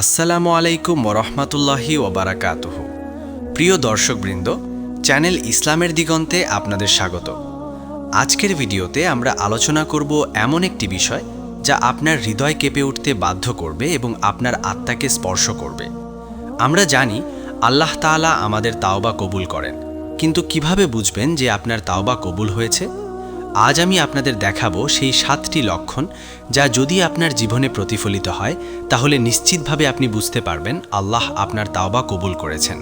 আসসালামু আলাইকুম ওরহমতুল্লাহি ওবারাকাতুহ। প্রিয় দর্শকবৃন্দ, চ্যানেল ইসলামের দিগন্তে আপনাদের স্বাগত। আজকের ভিডিওতে আমরা আলোচনা করব এমন একটি বিষয় যা আপনার হৃদয় কেঁপে উঠতে বাধ্য করবে এবং আপনার আত্মাকে স্পর্শ করবে। আমরা জানি আল্লাহ তাআলা আমাদের তাওবা কবুল করেন, কিন্তু কীভাবে বুঝবেন যে আপনার তাওবা কবুল হয়েছে? আজ আমি আপনাদের দেখাবো সেই সাতটি লক্ষণ যা যদি আপনার জীবনে প্রতিফলিত হয়, তাহলে নিশ্চিতভাবে আপনি বুঝতে পারবেন আল্লাহ আপনার তাওবা কবুল করেছেন।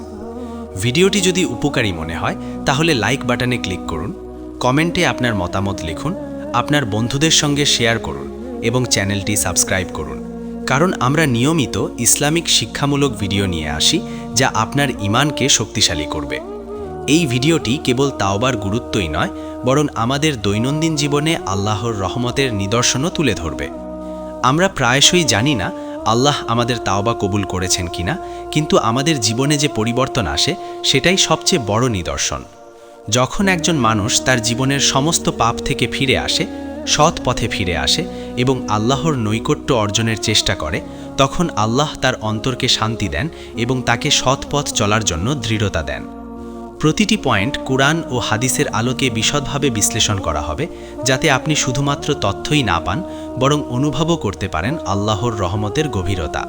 ভিডিওটি যদি উপকারী মনে হয়, তাহলে লাইক বাটনে ক্লিক করুন, কমেন্টে আপনার মতামত লিখুন, আপনার বন্ধুদের সঙ্গে শেয়ার করুন এবং চ্যানেলটি সাবস্ক্রাইব করুন। কারণ আমরা নিয়মিত ইসলামিক শিক্ষামূলক ভিডিও নিয়ে আসি, যা আপনার ইমানকে শক্তিশালী করবে। এই ভিডিওটি কেবল তাওবার গুরুত্বই নয়, বরং আমাদের দৈনন্দিন জীবনে আল্লাহর রহমতের নিদর্শনও তুলে ধরবে। আমরা প্রায়শই জানি না আল্লাহ আমাদের তাওবা কবুল করেছেন কিনা, কিন্তু আমাদের জীবনে যে পরিবর্তন আসে, সেটাই সবচেয়ে বড় নিদর্শন। যখন একজন মানুষ তার জীবনের সমস্ত পাপ থেকে ফিরে আসে, সৎ পথে ফিরে আসে এবং আল্লাহর নৈকট্য অর্জনের চেষ্টা করে, তখন আল্লাহ তার অন্তরকে শান্তি দেন এবং তাকে সৎ পথ চলার জন্য দৃঢ়তা দেন। প্রতিটি পয়েন্ট কোরআন ও হাদিসের আলোকে বিশদভাবে বিশ্লেষণ করা হবে, যাতে আপনি শুধুমাত্র তথ্যই না পান, বরং অনুভবও করতে পারেন আল্লাহর রহমতের গভীরতা।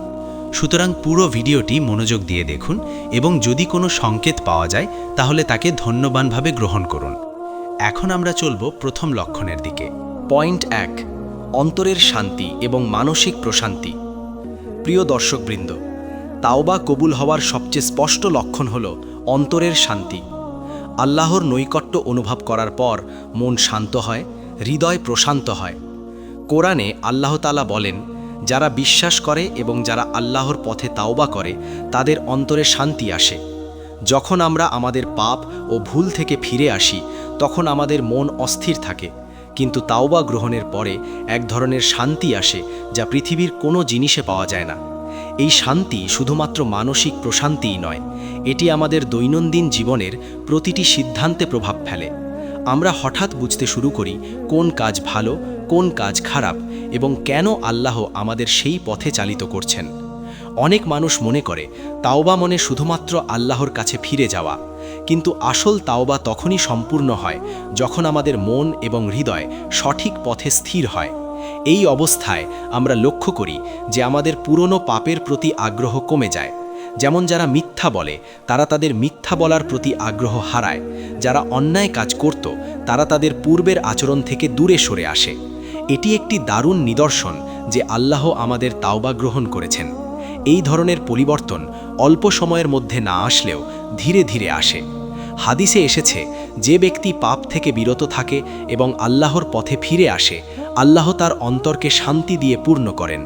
সুতরাং পুরো ভিডিওটি মনোযোগ দিয়ে দেখুন এবং যদি কোনো সংকেত পাওয়া যায়, তাহলে তাকে ধন্যবানভাবে গ্রহণ করুন। এখন আমরা চলব প্রথম লক্ষণের দিকে। পয়েন্ট এক, অন্তরের শান্তি এবং মানসিক প্রশান্তি। প্রিয় দর্শকবৃন্দ, তাওবা কবুল হওয়ার সবচেয়ে স্পষ্ট লক্ষণ হল অন্তরের শান্তি। আল্লাহর নৈকট্য অনুভব করার পর মন শান্ত হয়, হৃদয় প্রশান্ত হয়। কোরআনে আল্লাহতালা বলেন, যারা বিশ্বাস করে এবং যারা আল্লাহর পথে তাওবা করে, তাদের অন্তরে শান্তি আসে। যখন আমরা আমাদের পাপ ও ভুল থেকে ফিরে আসি, তখন আমাদের মন অস্থির থাকে। কিন্তু তাওবা গ্রহণের পরে এক ধরনের শান্তি আসে, যা পৃথিবীর কোনো জিনিসে পাওয়া যায় না। এই শান্তি শুধুমাত্র মানসিক প্রশান্তিই নয়, এটি আমাদের দৈনন্দিন জীবনের প্রতিটি সিদ্ধান্তে প্রভাব ফেলে। আমরা হঠাৎ বুঝতে শুরু করি কোন কাজ ভালো, কোন কাজ খারাপ এবং কেন আল্লাহ আমাদের সেই পথে চালিত করছেন। অনেক মানুষ মনে করে, তাওবা মনে শুধুমাত্র আল্লাহর কাছে ফিরে যাওয়া, কিন্তু আসল তাওবা তখনই সম্পূর্ণ হয় যখন আমাদের মন এবং হৃদয় সঠিক পথে স্থির হয়। এই অবস্থায় আমরা লক্ষ্য করি যে আমাদের পুরনো পাপের প্রতি আগ্রহ কমে যায়। যেমন যারা মিথ্যা বলে, তারা তাদের মিথ্যা বলার প্রতি আগ্রহ হারায়। যারা অন্যায় কাজ করত, তারা তাদের পূর্বের আচরণ থেকে দূরে সরে আসে। এটি একটি দারুণ নিদর্শন যে আল্লাহ আমাদের তাওবা গ্রহণ করেছেন। এই ধরনের পরিবর্তন অল্প সময়ের মধ্যে না আসলেও ধীরে ধীরে আসে। হাদিসে এসেছে, যে ব্যক্তি পাপ থেকে বিরত থাকে এবং আল্লাহর পথে ফিরে আসে আল্লাহ তার অন্তরকে শান্তি দিয়ে পূর্ণ করেন।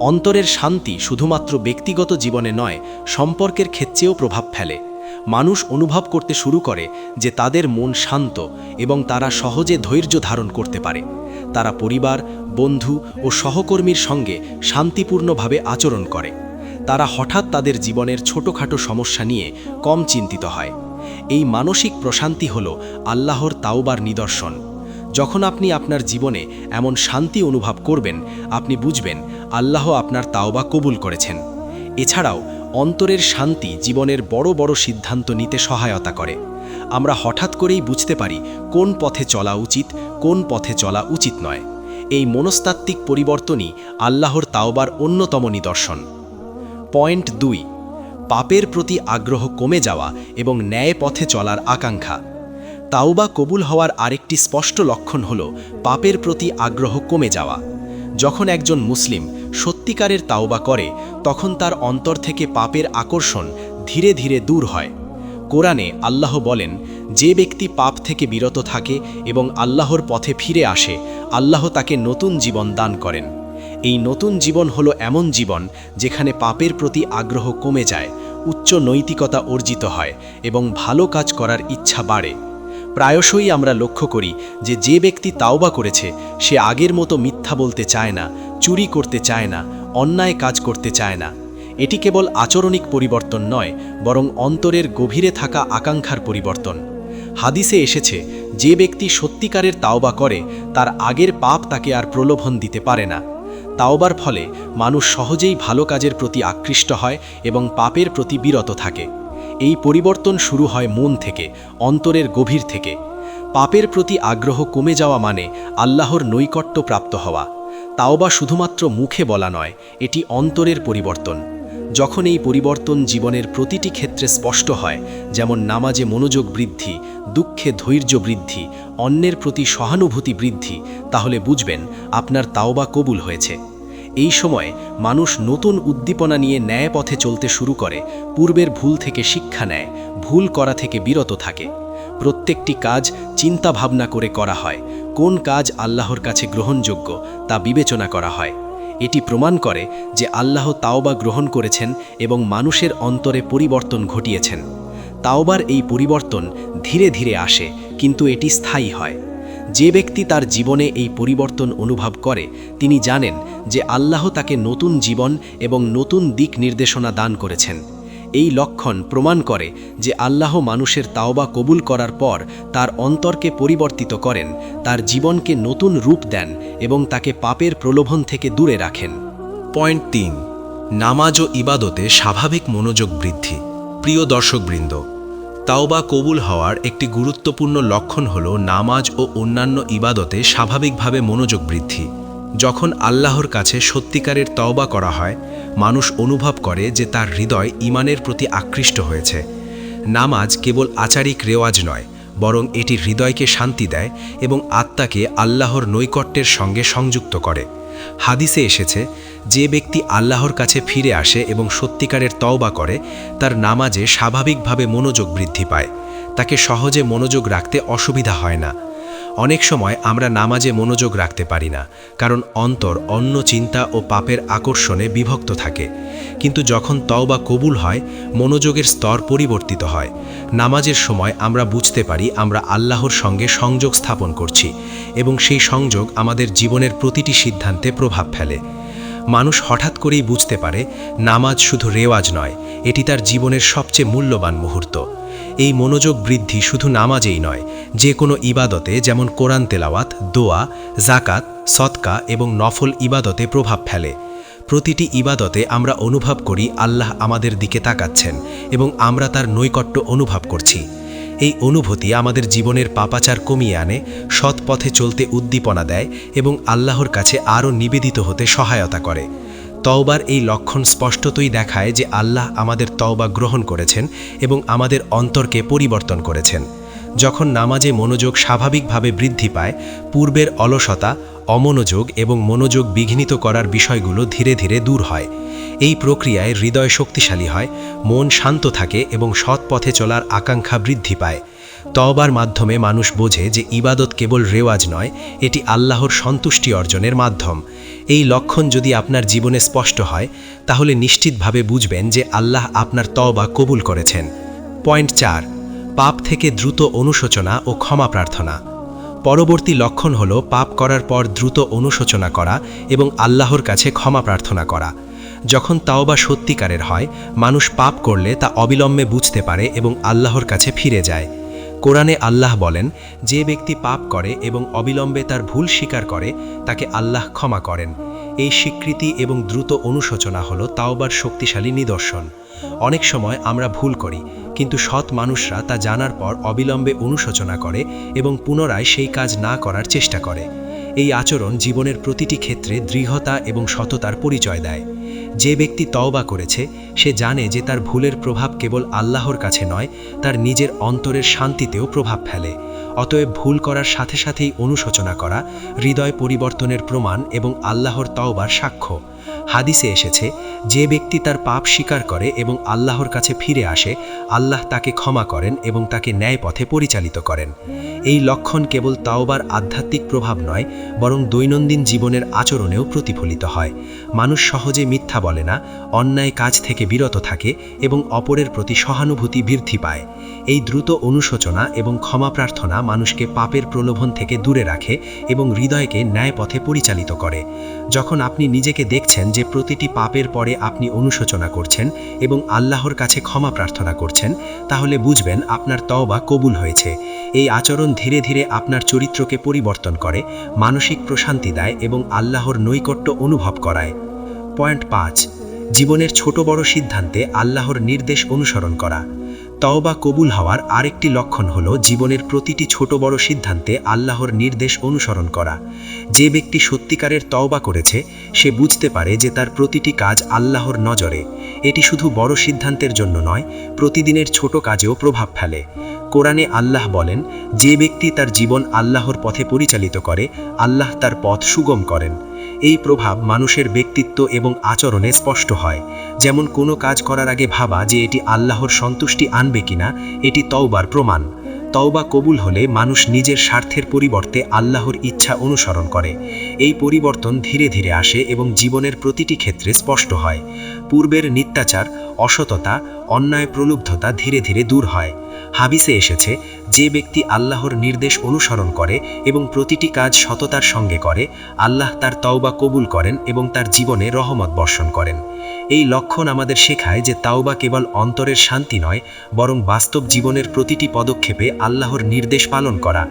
অন্তরের শান্তি শুধুমাত্র ব্যক্তিগত জীবনে নয়, সম্পর্কের ক্ষেত্রেও প্রভাব ফেলে। মানুষ অনুভব করতে শুরু করে যে তাদের মন শান্ত এবং তারা সহজে ধৈর্য ধারণ করতে পারে। তারা পরিবার, বন্ধু ও সহকর্মীর সঙ্গে শান্তিপূর্ণভাবে আচরণ করে। তারা হঠাৎ তাদের জীবনের ছোটোখাটো সমস্যা নিয়ে কম চিন্তিত হয়। এই মানসিক প্রশান্তি হল আল্লাহর তাওবার নিদর্শন। যখন আপনি আপনার জীবনে এমন শান্তি অনুভব করবেন, আপনি বুঝবেন আল্লাহ আপনার তাওবা কবুল করেছেন। এছাড়াও, অন্তরের শান্তি জীবনের বড় বড় সিদ্ধান্ত নিতে সহায়তা করে। আমরা হঠাৎ করেই বুঝতে পারি কোন পথে চলা উচিত, কোন পথে চলা উচিত নয়। এই মনস্তাত্ত্বিক পরিবর্তনই আল্লাহর তাওবার অন্যতম নিদর্শন। পয়েন্ট দুই, পাপের প্রতি আগ্রহ কমে যাওয়া এবং ন্যায় পথে চলার আকাঙ্ক্ষা। তাওবা কবুল হওয়ার আরেকটি স্পষ্ট লক্ষণ হল পাপের প্রতি আগ্রহ কমে যাওয়া। যখন একজন মুসলিম সত্যিকারের তাওবা করে, তখন তার অন্তর থেকে পাপের আকর্ষণ ধীরে ধীরে দূর হয়। কোরআনে আল্লাহ বলেন, যে ব্যক্তি পাপ থেকে বিরত থাকে এবং আল্লাহর পথে ফিরে আসে, আল্লাহ তাকে নতুন জীবন দান করেন। এই নতুন জীবন হলো এমন জীবন যেখানে পাপের প্রতি আগ্রহ কমে যায়, উচ্চ নৈতিকতা অর্জিত হয় এবং ভালো কাজ করার ইচ্ছা বাড়ে। প্রায়শই আমরা লক্ষ্য করি যে যে ব্যক্তি তাওবা করেছে, সে আগের মতো মিথ্যা বলতে চায় না, চুরি করতে চায় না, অন্যায় কাজ করতে চায় না। এটি কেবল আচরণিক পরিবর্তন নয়, বরং অন্তরের গভীরে থাকা আকাঙ্ক্ষার পরিবর্তন। হাদিসে এসেছে, যে ব্যক্তি সত্যিকারের তাওবা করে, তার আগের পাপ তাকে আর প্রলোভন দিতে পারে না। তাওবার ফলে মানুষ সহজেই ভালো কাজের প্রতি আকৃষ্ট হয় এবং পাপের প্রতি বিরত থাকে। এই পরিবর্তন শুরু হয় মন থেকে, অন্তরের গভীর থেকে। পাপের প্রতি আগ্রহ কমে যাওয়া মানে আল্লাহর নৈকট্য প্রাপ্ত হওয়া। তাওবা শুধুমাত্র মুখে বলা নয়, এটি অন্তরের পরিবর্তন। যখন এই পরিবর্তন জীবনের প্রতিটি ক্ষেত্রে স্পষ্ট হয়, যেমন নামাজে মনোযোগ বৃদ্ধি, দুঃখে ধৈর্য বৃদ্ধি, অন্যের প্রতি সহানুভূতি বৃদ্ধি, তাহলে বুঝবেন আপনার তাওবা কবুল হয়েছে। এই সময় মানুষ নতুন উদ্দীপনা নিয়ে ন্যায় পথে চলতে শুরু করে, পূর্বের ভুল থেকে শিক্ষা নেয়, ভুল করা থেকে বিরত থাকে। প্রত্যেকটি কাজ চিন্তা ভাবনা করে করা হয়, কোন কাজ আল্লাহর কাছে গ্রহণযোগ্য তা বিবেচনা করা হয়। এটি প্রমাণ করে যে আল্লাহ তাওবা গ্রহণ করেছেন এবং মানুষের অন্তরে পরিবর্তন ঘটিয়েছেন। তাওবার এই পরিবর্তন ধীরে ধীরে আসে, কিন্তু এটি স্থায়ী হয়। যে ব্যক্তি তার জীবনে এই পরিবর্তন অনুভব করে, তিনি জানেন যে আল্লাহ তাকে নতুন জীবন এবং নতুন দিক নির্দেশনা দান করেছেন। এই লক্ষণ প্রমাণ করে যে আল্লাহ মানুষের তাওবা কবুল করার পর তার অন্তরকে পরিবর্তিত করেন, তার জীবনকে নতুন রূপ দেন এবং তাকে পাপের প্রলোভন থেকে দূরে রাখেন। পয়েন্ট তিন, নামাজ ও ইবাদতে স্বাভাবিক মনোযোগ বৃদ্ধি। প্রিয় দর্শকবৃন্দ তাওবা কবুল হওয়ার একটি গুরুত্বপূর্ণ লক্ষণ হল নামাজ ও অন্যান্য ইবাদতে স্বাভাবিকভাবে মনোযোগ বৃদ্ধি। যখন আল্লাহর কাছে সত্যিকারের তওবা করা হয়, মানুষ অনুভব করে যে তার হৃদয় ইমানের প্রতি আকৃষ্ট হয়েছে। নামাজ কেবল আচারিক রেওয়াজ নয় বরং এটি হৃদয়কে শান্তি দেয় এবং আত্মাকে আল্লাহর নৈকট্যের সঙ্গে সংযুক্ত করে। হাদিসে এসেছে, যে ব্যক্তি আল্লাহর কাছে ফিরে আসে এবং সত্যিকারের তওবা করে, তার নামাজে স্বাভাবিকভাবে মনোযোগ বৃদ্ধি পায়। তাকে সহজে মনোযোগ রাখতে অসুবিধা হয় না। অনেক সময় আমরা নামাজে মনোযোগ রাখতে পারি না, কারণ অন্তর অন্য চিন্তা ও পাপের আকর্ষণে বিভক্ত থাকে। কিন্তু যখন তওবা কবুল হয়, মনোযোগের স্তর পরিবর্তিত হয়। নামাজের সময় আমরা বুঝতে পারি আমরা আল্লাহর সঙ্গে সংযোগ স্থাপন করছি এবং সেই সংযোগ আমাদের জীবনের প্রতিটি সিদ্ধান্তে প্রভাব ফেলে। মানুষ হঠাৎ করেই বুঝতে পারে, নামাজ শুধু রেওয়াজ নয়, এটি তার জীবনের সবচেয়ে মূল্যবান মুহূর্ত। এই মনোযোগ বৃদ্ধি শুধু নামাজেই নয়, যে কোনো ইবাদতে যেমন কোরআন তেলাওয়াত, দোয়া জাকাত সৎকা এবং নফল ইবাদতে প্রভাব ফেলে। প্রতিটি ইবাদতে আমরা অনুভব করি আল্লাহ আমাদের দিকে তাকাচ্ছেন এবং আমরা তার নৈকট্য অনুভব করছি। এই অনুভূতি আমাদের জীবনের পাপাচার কমিয়ে আনে সৎ পথে চলতে উদ্দীপনা দেয় এবং আল্লাহর কাছে আরও নিবেদিত হতে সহায়তা করে। তওবার এই লক্ষণ স্পষ্টতই দেখায় যে আল্লাহ আমাদের তওবা গ্রহণ করেছেন এবং আমাদের অন্তরকে পরিবর্তন করেছেন। যখন নামাজে মনোযোগ স্বাভাবিকভাবে বৃদ্ধি পায়, পূর্বের অলসতা, অমনোযোগ এবং মনোযোগ বিঘ্নিত করার বিষয়গুলো ধীরে ধীরে দূর হয়। এই প্রক্রিয়ায় হৃদয় শক্তিশালী হয়, মন শান্ত থাকে এবং সৎ পথে চলার আকাঙ্ক্ষা বৃদ্ধি পায়। তওবার মাধ্যমে মানুষ বোঝে যে ইবাদত কেবল রেওয়াজ নয়, এটি আল্লাহর সন্তুষ্টি অর্জনের মাধ্যম। এই লক্ষণ যদি আপনার জীবনে স্পষ্ট হয়, তাহলে নিশ্চিতভাবে বুঝবেন যে আল্লাহ আপনার তওবা কবুল করেছেন। পয়েন্ট চার, পাপ থেকে দ্রুত অনুশোচনা ও ক্ষমা প্রার্থনা। পরবর্তী লক্ষণ হল পাপ করার পর দ্রুত অনুশোচনা করা এবং আল্লাহর কাছে ক্ষমা প্রার্থনা করা। যখন তাওবা সত্যিকারের হয়, মানুষ পাপ করলে তা অবিলম্বে বুঝতে পারে এবং আল্লাহর কাছে ফিরে যায়। কোরআনে আল্লাহ বলেন, যে ব্যক্তি পাপ করে এবং অবিলম্বে তার ভুল স্বীকার করে, তাকে আল্লাহ ক্ষমা করেন। এই স্বীকৃতি এবং দ্রুত অনুশোচনা হল তাওবার শক্তিশালী নিদর্শন। অনেক সময় আমরা ভুল করি, কিন্তু সৎ মানুষরা তা জানার পর অবিলম্বে অনুশোচনা করে এবং পুনরায় সেই কাজ না করার চেষ্টা করে। এই আচরণ জীবনের প্রতিটি ক্ষেত্রে দৃঢ়তা এবং সততার পরিচয় দেয়। যে ব্যক্তি তওবা করেছে, সে জানে যে তার ভুলের প্রভাব কেবল আল্লাহর কাছে নয়, তার নিজের অন্তরের শান্তিতেও প্রভাব ফেলে। অতএব ভুল করার সাথে সাথেই অনুশোচনা করা, হৃদয় পরিবর্তনের প্রমাণ এবং আল্লাহর তওবার সাক্ষ্য। হাদিসে এসেছে, যে ব্যক্তি তার পাপ স্বীকার করে এবং আল্লাহর কাছে ফিরে আসে, আল্লাহ তাকে ক্ষমা করেন এবং তাকে ন্যায় পথে পরিচালিত করেন। এই লক্ষণ কেবল তাওবার আধ্যাত্মিক প্রভাব নয়, বরং দৈনন্দিন জীবনের আচরণেও প্রতিফলিত হয়। মানুষ সহজে মিথ্যা বলে না, অন্যায় কাজ থেকে বিরত থাকে এবং অপরের প্রতি সহানুভূতি বৃদ্ধি পায়। এই দ্রুত অনুশোচনা এবং ক্ষমা প্রার্থনা মানুষকে পাপের প্রলোভন থেকে দূরে রাখে এবং হৃদয়কে ন্যায় পথে পরিচালিত করে। যখন আপনি নিজেকে দেখছেন যে প্রতিটি পাপের পরে আপনি অনুশোচনা করছেন এবং আল্লাহর কাছে ক্ষমা প্রার্থনা করছেন, তাহলে বুঝবেন আপনার তওবা কবুল হয়েছে। এই আচরণ ধীরে ধীরে আপনার চরিত্রকে পরিবর্তন করে, মানসিক প্রশান্তি দেয় এবং আল্লাহর নৈকট্য অনুভব করায়। পয়েন্ট পাঁচ, জীবনের ছোট বড় সিদ্ধান্তে আল্লাহর নির্দেশ অনুসরণ করা। তওবা কবুল হওয়ার আরেকটি লক্ষণ হল জীবনের প্রতিটি ছোট বড় সিদ্ধান্তে আল্লাহর নির্দেশ অনুসরণ করা। যে ব্যক্তি সত্যিকারের তওবা করেছে, সে বুঝতে পারে যে তার প্রতিটি কাজ আল্লাহর নজরে। এটি শুধু বড় সিদ্ধান্তের জন্য নয়, প্রতিদিনের ছোট কাজেও প্রভাব ফেলে। কোরআনে আল্লাহ বলেন, যে ব্যক্তি তার জীবন আল্লাহর পথে পরিচালিত করে, আল্লাহ তার পথ সুগম করেন। এই প্রভাব মানুষের ব্যক্তিত্ব এবং আচরণে স্পষ্ট হয়। যেমন কোনো কাজ করার আগে ভাবা যে এটি আল্লাহর সন্তুষ্টি আনবে কিনা, এটি তওবার প্রমাণ। তওবা কবুল হলে মানুষ নিজের স্বার্থের পরিবর্তে আল্লাহর ইচ্ছা অনুসরণ করে। এই পরিবর্তন ধীরে ধীরে আসে এবং জীবনের প্রতিটি ক্ষেত্রে স্পষ্ট হয়। পূর্বের নিত্যাচার, অসততা, অন্যায় প্রলুব্ধতা ধীরে ধীরে দূর হয়। হাবিসে এসেছে, যে ব্যক্তি আল্লাহর নির্দেশ অনুসরণ করে এবং প্রতিটি কাজ সততার সঙ্গে করে, আল্লাহ তার তাওবা কবুল করেন এবং তার জীবনে রহমত বর্ষণ করেন। এই লক্ষণ আমাদের শেখায় যে তাওবা কেবল অন্তরের শান্তি নয়, বরং বাস্তব জীবনের প্রতিটি পদক্ষেপে আল্লাহর নির্দেশ পালন করা।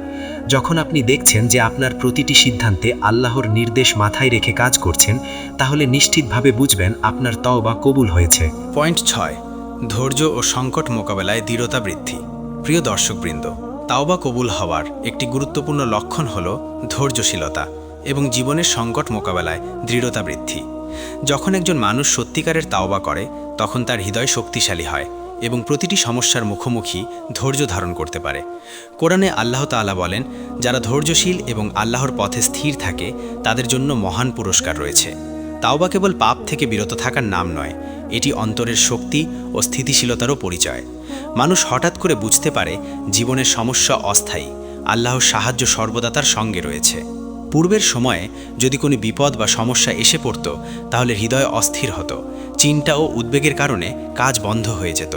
যখন আপনি দেখছেন যে আপনার প্রতিটি সিদ্ধান্তে আল্লাহর নির্দেশ মাথায় রেখে কাজ করছেন, তাহলে নিশ্চিতভাবে বুঝবেন আপনার তওবা কবুল হয়েছে। পয়েন্ট ছয়। ধৈর্য ও সংকট মোকাবেলায় দৃঢ়তা বৃদ্ধি। প্রিয় দর্শকবৃন্দ, তাওবা কবুল হওয়ার একটি গুরুত্বপূর্ণ লক্ষণ হল ধৈর্যশীলতা এবং জীবনের সংকট মোকাবেলায় দৃঢ়তা বৃদ্ধি। যখন একজন মানুষ সত্যিকারের তাওবা করে, তখন তার হৃদয় শক্তিশালী হয় এবং প্রতিটি সমস্যার মুখোমুখি ধৈর্য ধারণ করতে পারে। কোরআনে আল্লাহ তাআলা বলেন, যারা ধৈর্যশীল এবং আল্লাহর পথে স্থির থাকে, তাদের জন্য মহান পুরস্কার রয়েছে। তাওবা কেবল পাপ থেকে বিরত থাকার নাম নয়, এটি অন্তরের শক্তি ও স্থিতিশীলতারও পরিচয়। মানুষ হঠাৎ করে বুঝতে পারে জীবনের সমস্যা অস্থায়ী, আল্লাহর সাহায্য সর্বদাতার সঙ্গে রয়েছে। পূর্বের সময়ে যদি কোনো বিপদ বা সমস্যা এসে পড়ত, তাহলে হৃদয় অস্থির হতো চিন্তা ও উদ্বেগের কারণে কাজ বন্ধ হয়ে যেত।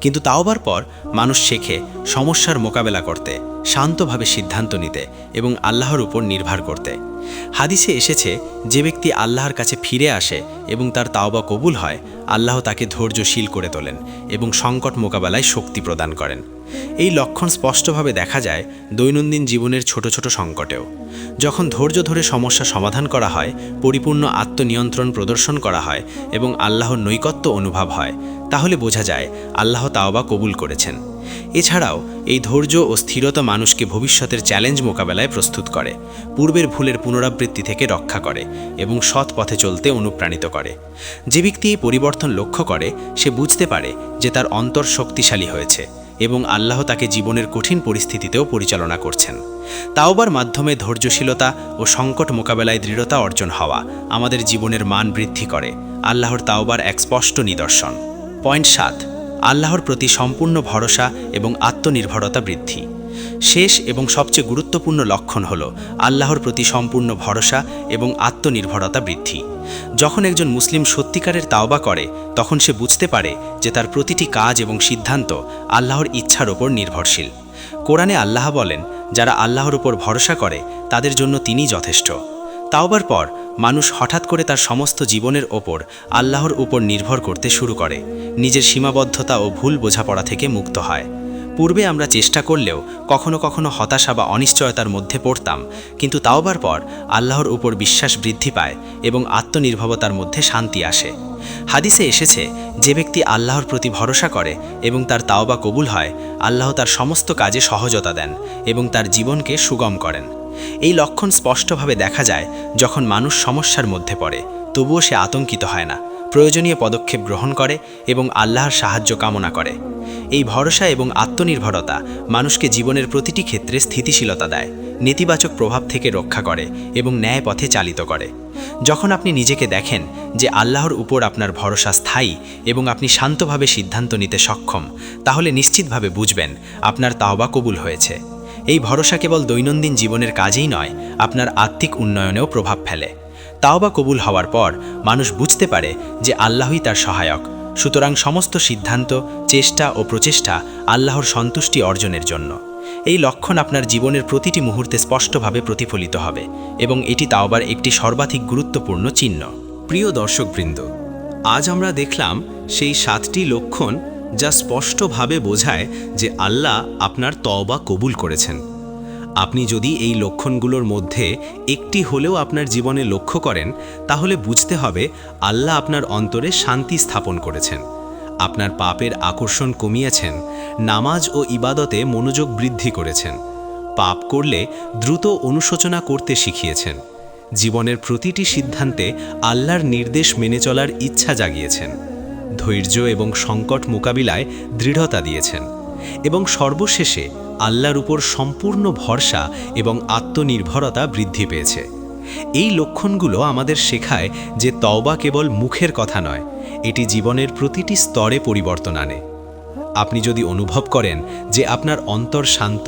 কিন্তু তাওবার পর মানুষ শেখে সমস্যার মোকাবেলা করতে, শান্তভাবে সিদ্ধান্ত নিতে এবং আল্লাহর উপর নির্ভর করতে। হাদিসে এসেছে, যে ব্যক্তি আল্লাহর কাছে ফিরে আসে এবং তার তাওবা কবুল হয়, আল্লাহ তাকে ধৈর্যশীল করে তোলেন এবং সংকট মোকাবেলায় শক্তি প্রদান করেন। এই লক্ষণ স্পষ্টভাবে দেখা যায় দৈনন্দিন জীবনের ছোট ছোট সংকটেও। যখন ধৈর্য ধরে সমস্যা সমাধান করা হয়, পরিপূর্ণ আত্মনিয়ন্ত্রণ প্রদর্শন করা হয় এবং আল্লাহর নৈকত্য অনুভব হয়, তাহলে বোঝা যায় আল্লাহ তাওবা কবুল করেছেন। এছাড়াও, এই ধৈর্য ও স্থিরতা মানুষকে ভবিষ্যতের চ্যালেঞ্জ মোকাবেলায় প্রস্তুত করে, পূর্বের ভুলের পুনরাবৃত্তি থেকে রক্ষা করে এবং সৎ পথে চলতে অনুপ্রাণিত করে। যে ব্যক্তি এই পরিবর্তন লক্ষ্য করে, সে বুঝতে পারে যে তার অন্তর শক্তিশালী হয়েছে এবং আল্লাহ তাকে জীবনের কঠিন পরিস্থিতিতেও পরিচালনা করছেন। তাওবার মাধ্যমে ধৈর্যশীলতা ও সংকট মোকাবেলায় দৃঢ়তা অর্জন হওয়া আমাদের জীবনের মান বৃদ্ধি করে। আল্লাহর তাওবার এক স্পষ্ট নিদর্শন। পয়েন্ট সাত, আল্লাহর প্রতি সম্পূর্ণ ভরসা এবং আত্মনির্ভরতা বৃদ্ধি। শেষ এবং সবচেয়ে গুরুত্বপূর্ণ লক্ষণ হল আল্লাহর প্রতি সম্পূর্ণ ভরসা এবং আত্মনির্ভরতা বৃদ্ধি। যখন একজন মুসলিম সত্যিকারের তাওবা করে, তখন সে বুঝতে পারে যে তার প্রতিটি কাজ এবং সিদ্ধান্ত আল্লাহর ইচ্ছার ওপর নির্ভরশীল। কোরআনে আল্লাহ বলেন যারা আল্লাহর উপর ভরসা করে, তাদের জন্য তিনি যথেষ্ট। তাওবার পর, মানুষ হঠাৎ করে তার সমস্ত জীবনের ওপর আল্লাহর উপর নির্ভর করতে শুরু করে। নিজের সীমাবদ্ধতা ও ভুল বোঝাপড়া থেকে মুক্ত হয়। পূর্বে আমরা চেষ্টা করলেও কখনো কখনো হতাশা বা অনিশ্চয়তার মধ্যে পড়তাম, কিন্তু তাওবার পর আল্লাহর উপর বিশ্বাস বৃদ্ধি পায় এবং আত্মনির্ভরতার মধ্যে শান্তি আসে। হাদিসে এসেছে, যে ব্যক্তি আল্লাহর প্রতি ভরসা করে এবং তার তাওবা কবুল হয়, আল্লাহ তার সমস্ত কাজে সহজতা দেন এবং তার জীবনকে সুগম করেন। এই লক্ষণ স্পষ্টভাবে দেখা যায় যখন মানুষ সমস্যার মধ্যে পড়ে, তবুও সে আতঙ্কিত হয় না। প্রয়োজনীয় পদক্ষেপ গ্রহণ করে এবং আল্লাহর সাহায্য কামনা করে। এই ভরসা এবং আত্মনির্ভরতা মানুষকে জীবনের প্রতিটি ক্ষেত্রে স্থিতিশীলতা দেয়, নেতিবাচক প্রভাব থেকে রক্ষা করে এবং ন্যায় পথে চালিত করে। যখন আপনি নিজেকে দেখেন যে আল্লাহর উপর আপনার ভরসা স্থায়ী এবং আপনি শান্তভাবে সিদ্ধান্ত নিতে সক্ষম, তাহলে নিশ্চিতভাবে বুঝবেন আপনার তাওবা কবুল হয়েছে। এই ভরসা কেবল দৈনন্দিন জীবনের কাজেই নয়, আপনার আত্মিক উন্নয়নেও প্রভাব ফেলে। তাওবা কবুল হওয়ার পর মানুষ বুঝতে পারে যে আল্লাহই তার সহায়ক। সুতরাং সমস্ত সিদ্ধান্ত, চেষ্টা ও প্রচেষ্টা আল্লাহর সন্তুষ্টি অর্জনের জন্য। এই লক্ষণ আপনার জীবনের প্রতিটি মুহূর্তে স্পষ্টভাবে প্রতিফলিত হবে এবং এটি তাওবার একটি সর্বাধিক গুরুত্বপূর্ণ চিহ্ন। প্রিয় দর্শকবৃন্দ, আজ আমরা দেখলাম সেই সাতটি লক্ষণ যা স্পষ্টভাবে বোঝায় যে আল্লাহ আপনার তওবা কবুল করেছেন। আপনি যদি এই লক্ষণগুলোর মধ্যে একটি হলেও আপনার জীবনে লক্ষ্য করেন, তাহলে বুঝতে হবে আল্লাহ আপনার অন্তরে শান্তি স্থাপন করেছেন। আপনার পাপের আকর্ষণ কমিয়েছেন, নামাজ ও ইবাদতে মনোযোগ বৃদ্ধি করেছেন। পাপ করলে দ্রুত অনুশোচনা করতে শিখিয়েছেন। জীবনের প্রতিটি সিদ্ধান্তে আল্লাহর নির্দেশ মেনে চলার ইচ্ছা জাগিয়েছেন। ধৈর্য এবং সংকট মোকাবিলায় দৃঢ়তা দিয়েছেন। এবং সর্বশেষে আল্লাহর উপর সম্পূর্ণ ভরসা এবং আত্মনির্ভরতা বৃদ্ধি পেয়েছে। এই লক্ষণগুলো আমাদের শেখায় যে তওবা কেবল মুখের কথা নয়, এটি জীবনের প্রতিটি স্তরে পরিবর্তন আনে। আপনি যদি অনুভব করেন যে আপনার অন্তর শান্ত,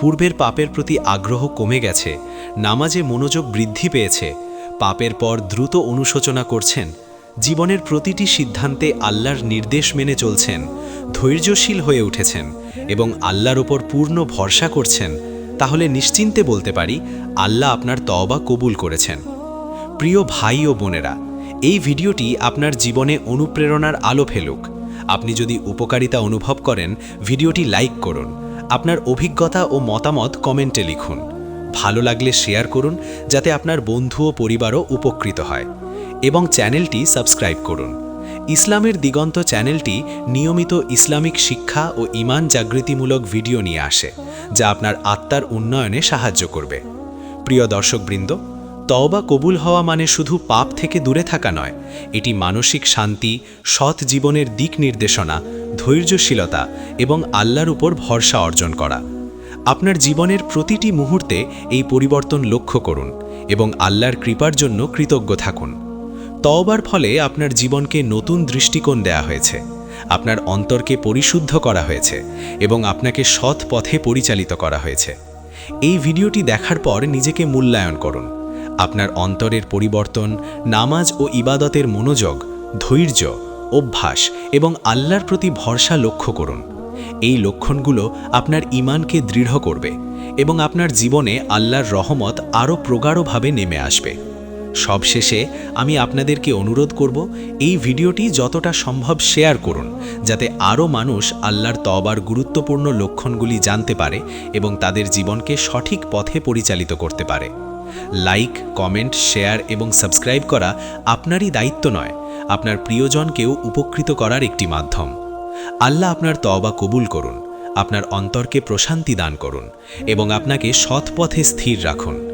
পূর্বের পাপের প্রতি আগ্রহ কমে গেছে, নামাজে মনোযোগ বৃদ্ধি পেয়েছে, পাপের পর দ্রুত অনুশোচনা করছেন জীবনের প্রতিটি সিদ্ধান্তে আল্লাহর নির্দেশ মেনে চলছেন, ধৈর্যশীল হয়ে উঠেছেন এবং আল্লাহর ওপর পূর্ণ ভরসা করছেন, তাহলে নিশ্চিন্তে বলতে পারি, আল্লাহ আপনার তওবা কবুল করেছেন। প্রিয় ভাই ও বোনেরা, এই ভিডিওটি আপনার জীবনে অনুপ্রেরণার আলো ফেলুক। আপনি যদি উপকারিতা অনুভব করেন, ভিডিওটি লাইক করুন। আপনার অভিজ্ঞতা ও মতামত কমেন্টে লিখুন। ভালো লাগলে শেয়ার করুন, যাতে আপনার বন্ধু ও পরিবারও উপকৃত হয়। এবং চ্যানেলটি সাবস্ক্রাইব করুন। ইসলামের দিগন্ত চ্যানেলটি নিয়মিত ইসলামিক শিক্ষা ও ইমান জাগৃতিমূলক ভিডিও নিয়ে আসে, যা আপনার আত্মার উন্নয়নে সাহায্য করবে। প্রিয় দর্শকবৃন্দ, তওবা কবুল হওয়া মানে শুধু পাপ থেকে দূরে থাকা নয়, এটি মানসিক শান্তি, সৎ জীবনের দিক নির্দেশনা, ধৈর্যশীলতা এবং আল্লাহর উপর ভরসা অর্জন করা। আপনার জীবনের প্রতিটি মুহূর্তে এই পরিবর্তন লক্ষ্য করুন এবং আল্লাহর কৃপার জন্য কৃতজ্ঞ থাকুন। তওবার ফলে আপনার জীবনকে নতুন দৃষ্টিকোণ দেয়া হয়েছে। আপনার অন্তরকে পরিশুদ্ধ করা হয়েছে এবং আপনাকে সৎ পথে পরিচালিত করা হয়েছে। এই ভিডিওটি দেখার পর নিজেকে মূল্যায়ন করুন। আপনার অন্তরের পরিবর্তন, নামাজ ও ইবাদতের মনোযোগ, ধৈর্য, অভ্যাস এবং আল্লাহর প্রতি ভরসা লক্ষ্য করুন। এই লক্ষণগুলো আপনার ইমানকে দৃঢ় করবে এবং আপনার জীবনে আল্লাহর রহমত আরও প্রগাঢ়ভাবে নেমে আসবে। সবশেষে আমি আপনাদেরকে অনুরোধ করব, এই ভিডিওটি যতটা সম্ভব শেয়ার করুন, যাতে আরও মানুষ আল্লাহর তবার গুরুত্বপূর্ণ লক্ষণগুলি জানতে পারে এবং তাদের জীবনকে সঠিক পথে পরিচালিত করতে পারে। লাইক, কমেন্ট, শেয়ার এবং সাবস্ক্রাইব করা আপনারই দায়িত্ব নয়, আপনার প্রিয়জনকেও উপকৃত করার একটি মাধ্যম। আল্লাহ আপনার তবা কবুল করুন, আপনার অন্তরকে প্রশান্তি দান করুন এবং আপনাকে সৎ পথে স্থির রাখুন।